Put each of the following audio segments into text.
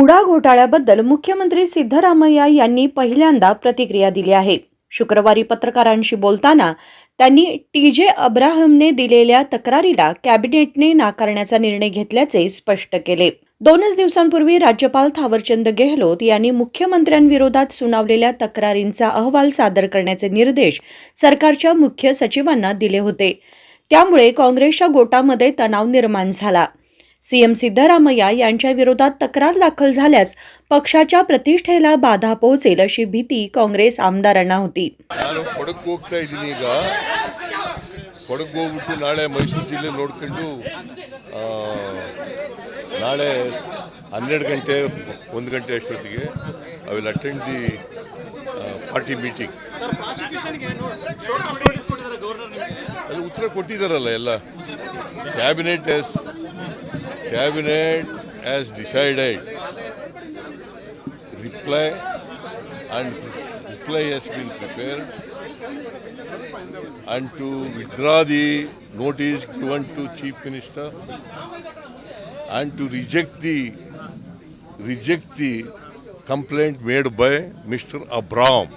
बुडा घोटाळ्याबद्दल मुख्यमंत्री सिद्धरामय्या यांनी पहिल्यांदा प्रतिक्रिया दिली आहे. शुक्रवारी पत्रकारांशी बोलताना त्यांनी टी जे अब्राहमने दिलेल्या तक्रारीला कॅबिनेटने नाकारण्याचा निर्णय घेतल्याचे स्पष्ट केले. दोनच दिवसांपूर्वी राज्यपाल थावरचंद गेहलोत यांनी मुख्यमंत्र्यांविरोधात सुनावलेल्या तक्रारींचा अहवाल सादर करण्याचे निर्देश सरकारच्या मुख्य सचिवांना दिले होते. त्यामुळे काँग्रेसच्या गोटामध्ये तणाव निर्माण झाला. सीएम सिद्धरामय्या यांच्या विरोधात तक्रार दाखल झाल्यास पक्षाच्या प्रतिष्ठेला बाधा पोहोचेल अशी भीती काँग्रेस आमदारांना होती ನಾನು ಕೊಡಕ್ಕೆ ಹೋಗ್ತಾ ಇದ್ದೀನಿ ಈಗ ಕೊಡಕ್ಕೆ ಹೋಗ್ಬಿಟ್ಟು ನಾಳೆ ಮೈಸೂರು ಜಿಲ್ಲೆ ನೋಡ್ಕೊಂಡು ಆ, ನಾಳೆ ಹನ್ನೆರಡು ಗಂಟೆ ಒಂದು ಗಂಟೆ ಅಷ್ಟೊತ್ತಿಗೆ I will attend the party meeting sir ಪ್ರಾಸಿಕ್ಯೂಷನ್ಗೆ ಏನು ಶಾರ್ಟ್ ನೋಟಿಸ್ ಕೊಟ್ಟಿದ್ದಾರೆ ಗವರ್ನರ್ ನಿಮಗೆ ಅದು ಉತ್ತರ ಕೊಟ್ಟಿದ್ದಾರಲ್ಲ ಎಲ್ಲ cabinet S Cabinet has decided reply and reply has been prepared and to withdraw the notice given to Chief Minister and to reject the reject the complaint made by Mr. Abram.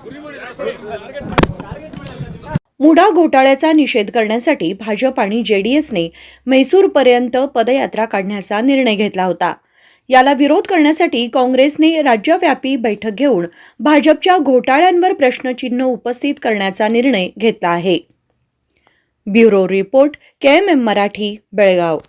मुडा घोटाळ्याचा निषेध करण्यासाठी भाजप आणि जेडीएसने म्हैसूरपर्यंत पदयात्रा काढण्याचा निर्णय घेतला होता. याला विरोध करण्यासाठी काँग्रेसने राज्यव्यापी बैठक घेऊन भाजपच्या घोटाळ्यांवर प्रश्नचिन्ह उपस्थित करण्याचा निर्णय घेतला आहे. Bureau report K M M Marathi Belgaum.